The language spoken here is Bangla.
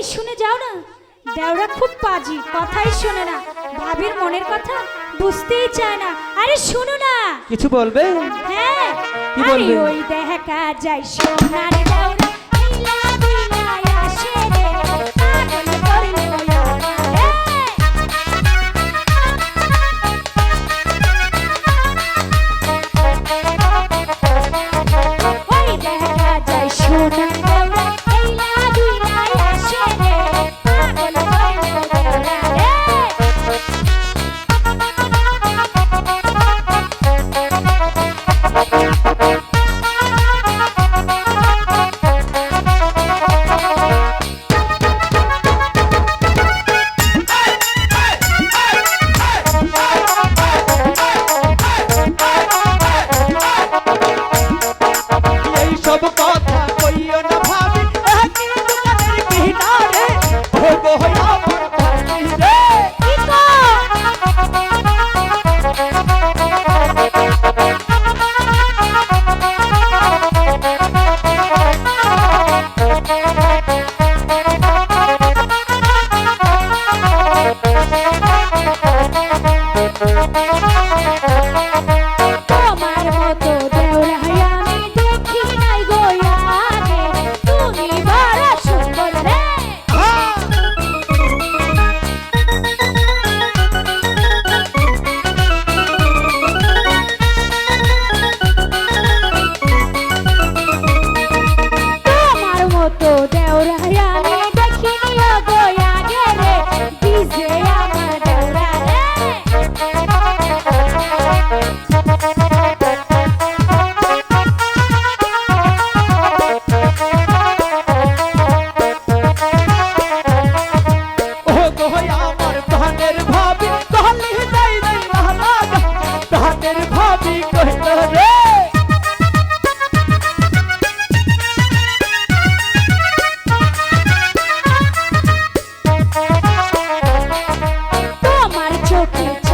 এই শুনে যাও না। দেওরা খুব পাজি কথাই শোনে না। ভাবির মনের কথা বুঝতেই চায় না। আরে শুনো না। কিছু বলবে? হ্যাঁ। কি বলবে? ওই দেখা যায় সোনার দেওরা। Thank. Thank you.